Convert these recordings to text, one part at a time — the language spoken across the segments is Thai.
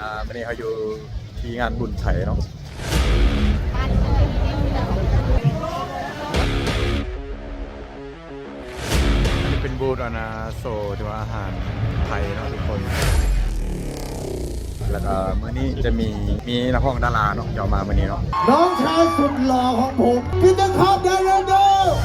อ่าวันนี้เขาอยู่ที่งานบุญไถเนาะอันนี้เป็นบูธอานาโซที่ว่าอาหารไทยเนาะทุกคน แล้วก็มื้อนี้จะมีมีนักร้องดาราเนาะจะเอามามื้อนี้เนาะ น้องชายสุดหล่อของผมพี่ตะคอบเดนเดอร์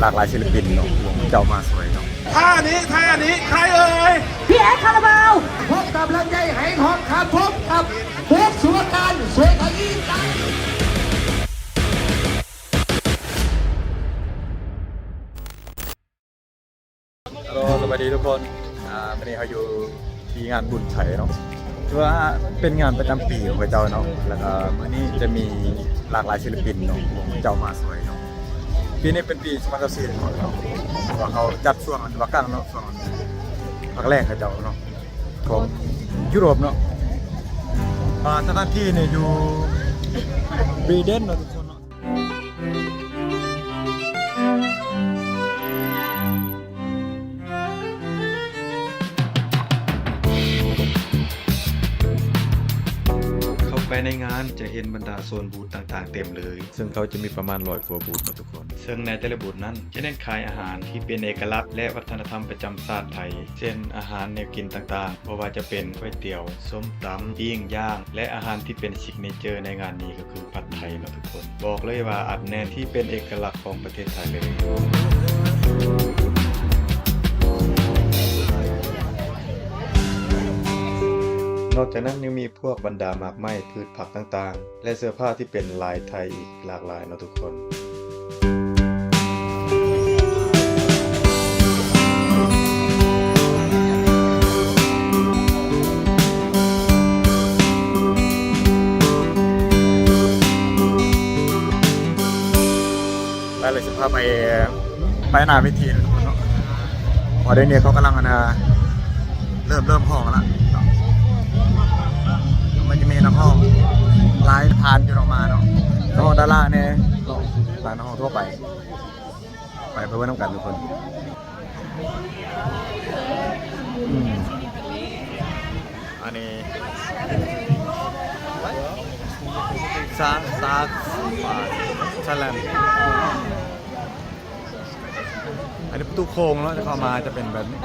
หลากหลายศิลปินเนาะเจ้ามาสวยเนาะท่านี้ท่านี้ใครเอ่ยพี่แอ๊ดคาราบาวพบกับลำไยไหทองคำพบกับเบสสุวการเศรษฐีตังฮัลโหลสวัสดีทุกคนอ่าวันนี้เขาอยู่ที่งานบุญไถเนาะถือว่าเป็นงานประจำปีของพระเจ้าเนาะแล้วก็มื้อนี้จะมีหลากหลายศิลปินเนาะเจ้ามาสวยเนาะ ปีนี้เป็นปี2024เนาะว่าเขาจัดช่วงอันวักกังเนาะช่วงภาคแรกเขาเจ้าเนาะของยุโรปเนาะสถานที่เนี่ยอยู่บีเดนเนาะาะเข้าไปในงานจะเห็นบรรดาโซนบูธต่างๆเต็มเลย ซึ่งเขาจะมีประมาณร้อยกว่าบูธนะทุกคน ซึ่งในแต่ละบูธนั้นจะเน้นขายอาหารที่เป็นเอกลักษณ์และวัฒนธรรมประจำชาติไทย เช่นอาหารแนวกินต่างๆไม่ว่าจะเป็นก๋วยเตี๋ยวส้มตำปิ้งย่าง และอาหารที่เป็นซิกเนเจอร์ในงานนี้ก็คือผัดไทยเนาะทุกคน บอกเลยว่าอัดแน่นที่เป็นเอกลักษณ์ของประเทศไทยเลย นอกจากนั้นยังมีพวกบรรดาหมากไม้พืชผักต่างๆ และเสื้อผ้าที่เป็นลายไทยอีกหลากหลายนะทุกคนไปเลยสิพาไปไปหน้าเวทีนะทุกคนเนาะพอเดี๋ยวนี้เขากำลังนะเริ่มเริ่มห้องแล้ว ลายทานอยู่ออกมาเนาะน้องดาราเนี่ยหลายนักห้องทั่วไป ไปเพื่อนน้ำกันทุกคนอันนี้ซาซาซาแลมอันนี้ประตูโค้งแล้วจะเข้ามาจะเป็นแบบนี้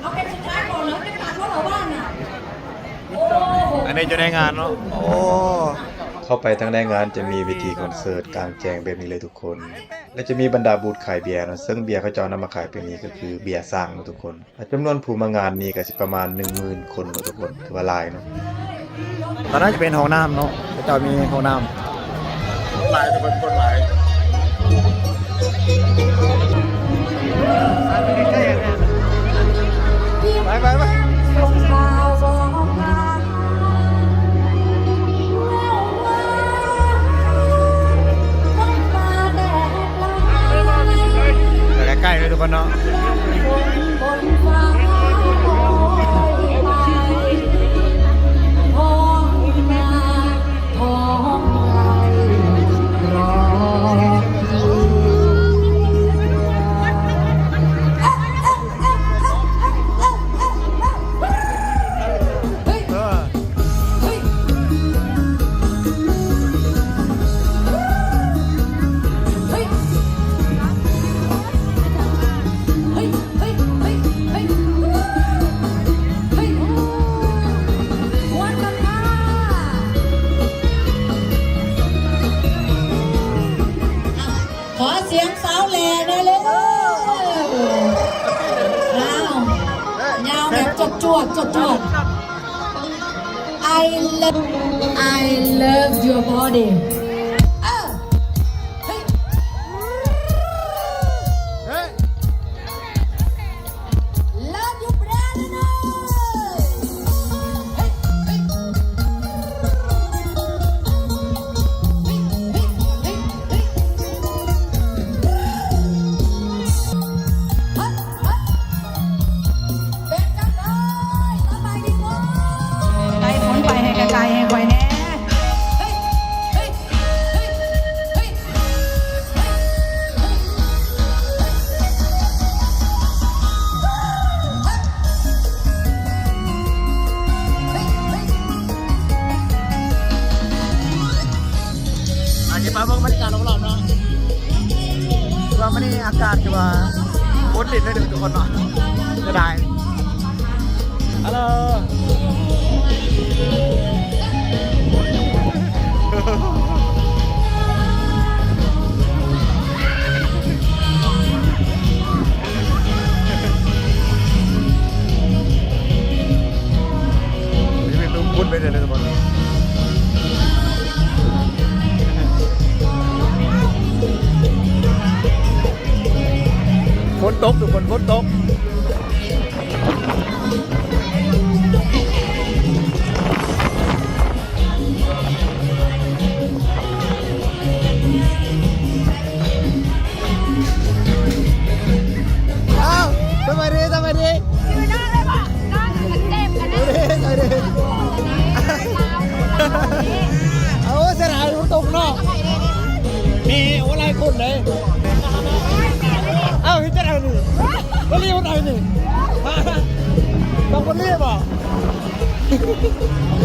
เอาเป็นสุดท้ายก่อนแล้วไปตัดรถเราบ้านน่ะ อ้โหอันนี้จะได้งานเนาะโอ้เข้าไปทางในงานจะมีเวทีคอนเสิร์ตกลางแจ้งแบบนี้เลยทุกคน และจะมีบรรดาบูธขายเบียร์นะซึ่งเบียร์เขาจะเอานำมาขายเป็นนี้ก็คือเบียร์สร้างนะทุกคนจำนวนผู้มางานนี้ก็สิประมาณ 10,000 คนนะทุกคนถือว่าหลายเนาะตอนนั้นจะเป็นห้องน้ำเนาะพระเจ้ามีห้องน้ำหลายทุกคนคนหลายไปไปไป ดจวดจดจวด I love I love your body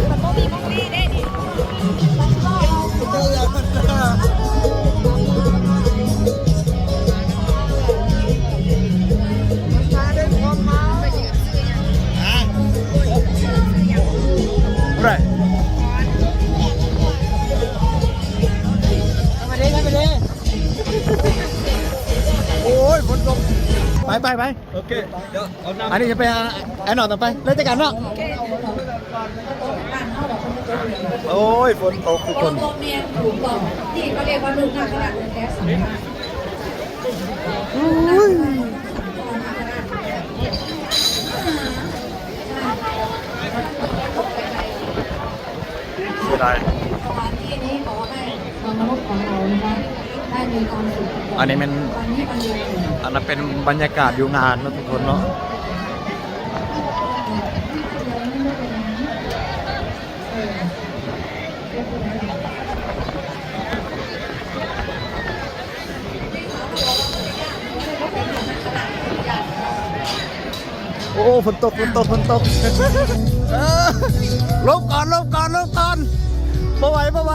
มันก็มีมองดีได้ดิไรทำไมดีทำไมดีโอ้ยฝนตกไปไปไปโอเคเดี๋ยวเอาน้ำอันนี้จะไปแอนนอนต่อไปเล่นด้วยกันเนาะ โอ้ยฝนตกทุกคนตัวเมียถูกบอกนี่เขาเรียกว่าลูกหน้าขนาดแท้สำคัญเสียดายสถานที่นี้ขอให้มนุษย์ของเรานะคะได้มีความสุขอันนี้มันวันนี้วันเดียวเองอันนั้นเป็นบรรยากาศอยู่งานเนอะทุกคนเนาะ อ้ฝนตกฝนตกฝนตกเออลบก่อนลบก่อนลบก่อนมาไหวมาไหว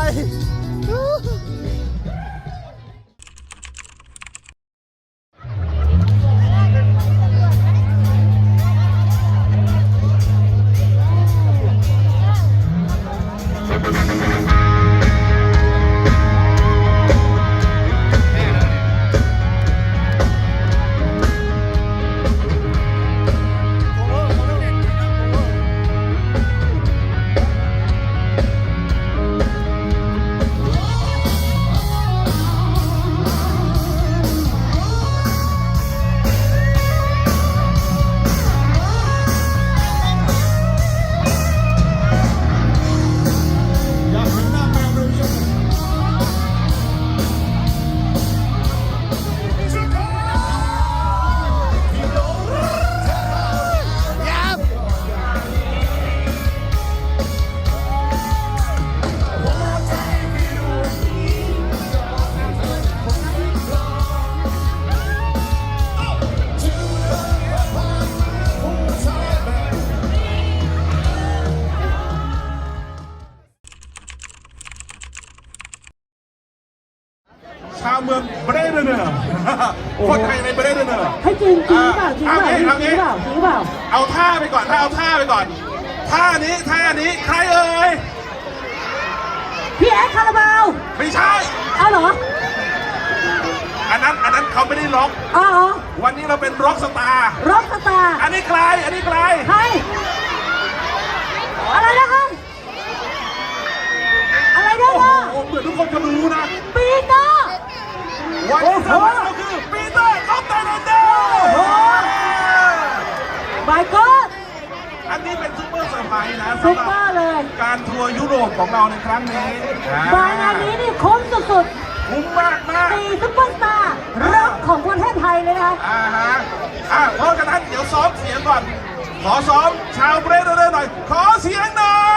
าวเมืองเบรเดเนอร์คนไทยในเบรเดเนอร์ให้จริงจริงเปล่าจริงเปล่าเอาจริงี้งเอางี้เปล่าจริงเปล่าเอาท่าไปก่อนถ้าเอาท่าไปก่อนท่านี้ท่านี้ใครเอ่ยพี่แอดคาราบาวไม่ใช่เอาเหรออันนั้นอันนั้นเขาไม่ได้ล็อกอ๋ออ๋อวันนี้เราเป็นร็อกสตาร์ร็อกสตาร์อันนี้ใครอันนี้ใครใครอะไรนะครับอะไรนะโอ้คะโหเหมือนทุกคนจะรู้นะปีเตอร์ วันนี้เราก็คือปีเตอร์คอปเตอร์เดนเดอร์บายก็อันนี้เป็นซูเปอร์เซอร์ไพรส์นะซุปเปอร์เลย การทัวร์ยุโรปของเราในครั้งนี้บายงานนี้นี่คุ้มสุดๆคุ้มมากมากๆสี่ซุปเปอร์สตาร์ร็อกของประเทศไทยเลยนะคะอ่าฮะอะเพราะฉะนั้นเดี๋ยวซ้อมเสียงก่อน ขอซ้อมชาวเบรเดอร์หน่อย ขอเสียงหน่อย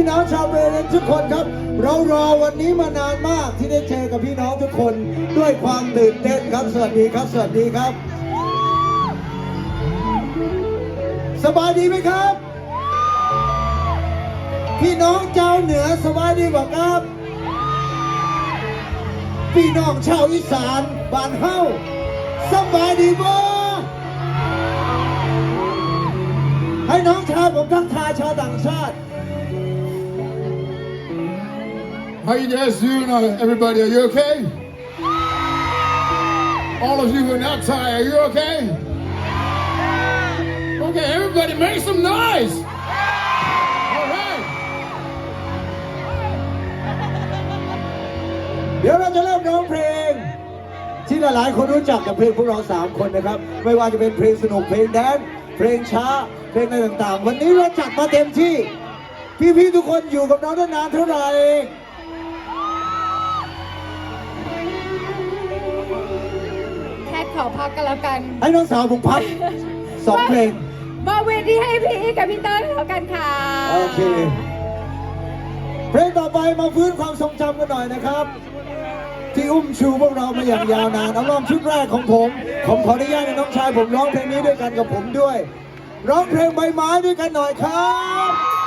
พี่น้องชาวเบรนทุกคนครับ เรารอวันนี้มานานมากที่ได้เจอกับพี่น้องทุกคนด้วยความตื่นเต้นครับ สวัสดีครับ สวัสดีครับ สบายดีไหมครับ พี่น้องเจ้าเหนือสบายดีบ่ครับ พี่น้องชาวอีสานบ้านเฮาสบายดีบ่ให้น้องชาวผมทักทายชาวต่างชาติ How you guys doing, everybody? Are you okay? All of you who are not tired, are you okay? Okay, everybody, make some noise! เดี๋ยวเราจะเริ่มร้องเพลง ที่หลายๆคนรู้จักกับเพลงพวกเราสามคนนะครับ ไม่ว่าจะเป็นเพลงสนุกเพลงแดนเพลงช้า เพลงอะไรต่างๆ วันนี้เราจัดมาเต็มที่ พี่ๆทุกคนอยู่กับเราได้นานเท่าไหร่ ขอพักกันแล้วกัน ให้น้องสาวผมพักสองเพลง มาเวทีให้พี่อกับพี่เต้ยแล้วกันค่ะ โอเค เพลงต่อไปมาฟื้นความทรงจำกันหน่อยนะครับ ที่อุ้มชูพวกเรามาอย่างยาวนานเอาลบั้มชุดแรกของผม ผมขออนุญาตน้องชายผมร้องเพลงนี้ด้วยกันกับผมด้วย ร้องเพลงใบไม้ด้วยกันหน่อยครับ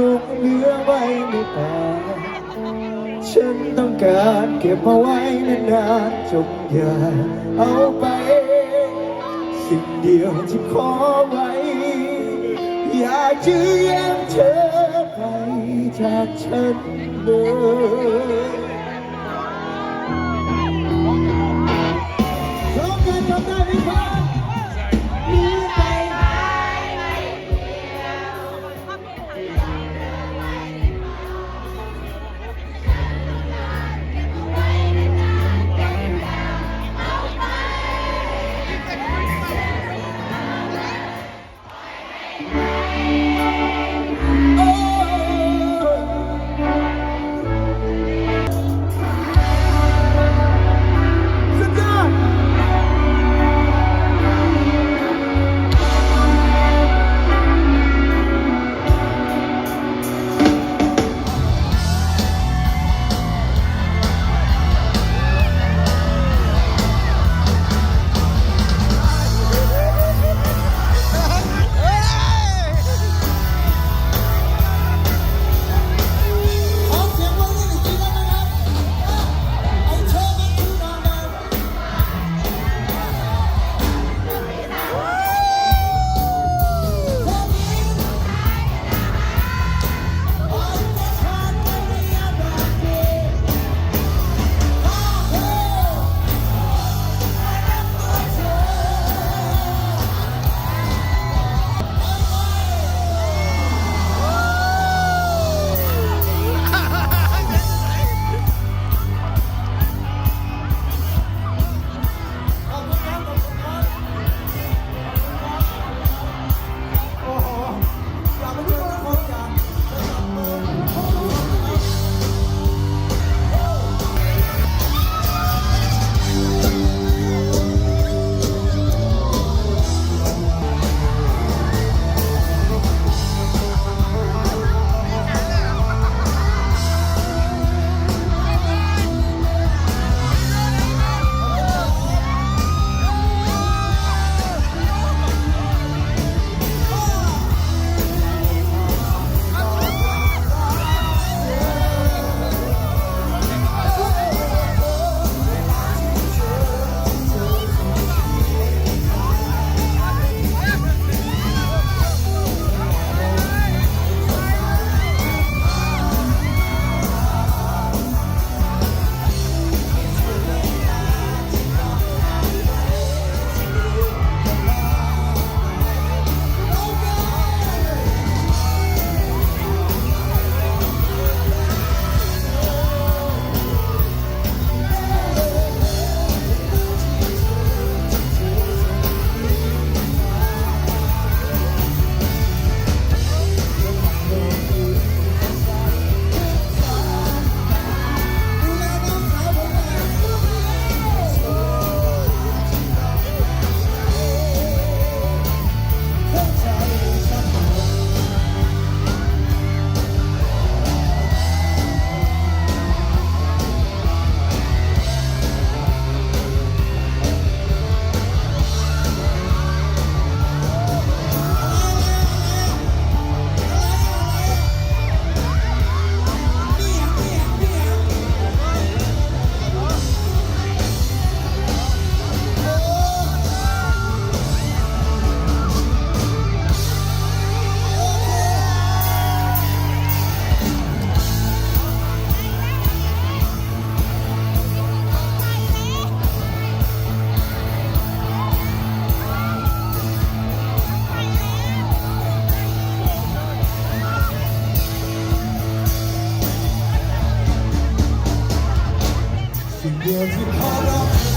ลงเหลือไว้ในตาฉันต้องการเก็บเอาไว้นานๆจงอย่าเอาไป สิ่งเดียวที่ขอไว้ อย่าจื้อแย้งเธอไปจากฉันเลยพร้กันทำได้ไหมครับ Yazık hala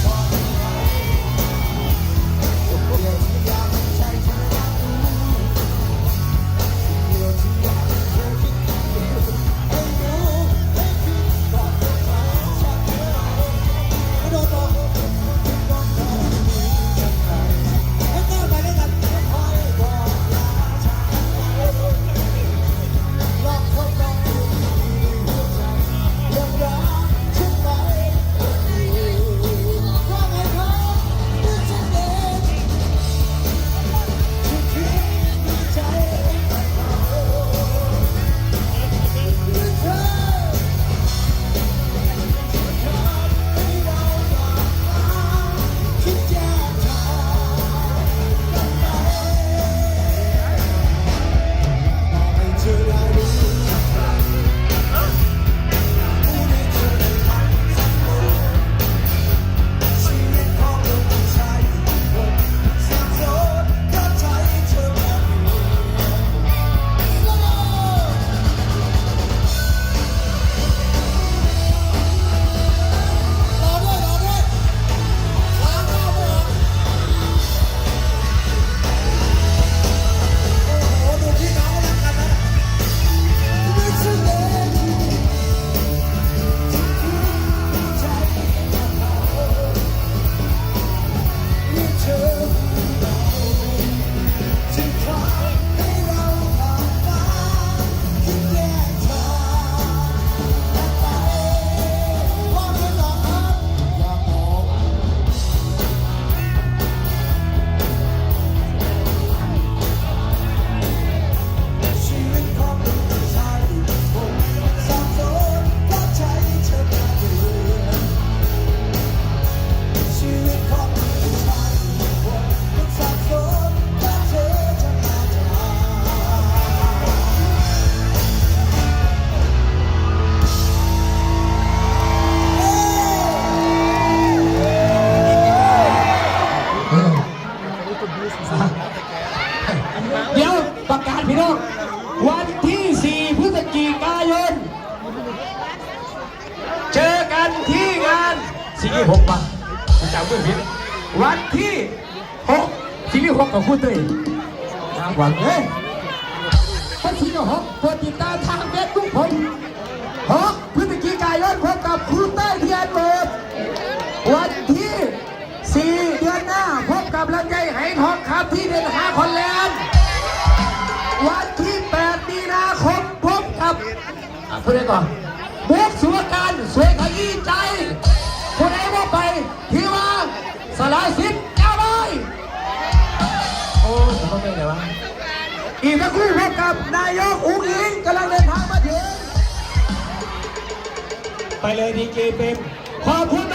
วันที่สี่เดือนหน้า พบกับลำไยไหทองคำที่เดนหาคอนแลนด์ วันที่ 8 มีนาคมพบกับอะพูดได้ก่อนบุกสุวการสวยขยี้ใจคนไหนว่าไปที่ว่าสลายสิทธิ์ยาวไปโอ้ยต้องเป็นไงวะอีกสักครู่พบกับนายกอุ้งอิงกำลังเดินทางมาถึงไปเลยดีเจเปมขอบคุณ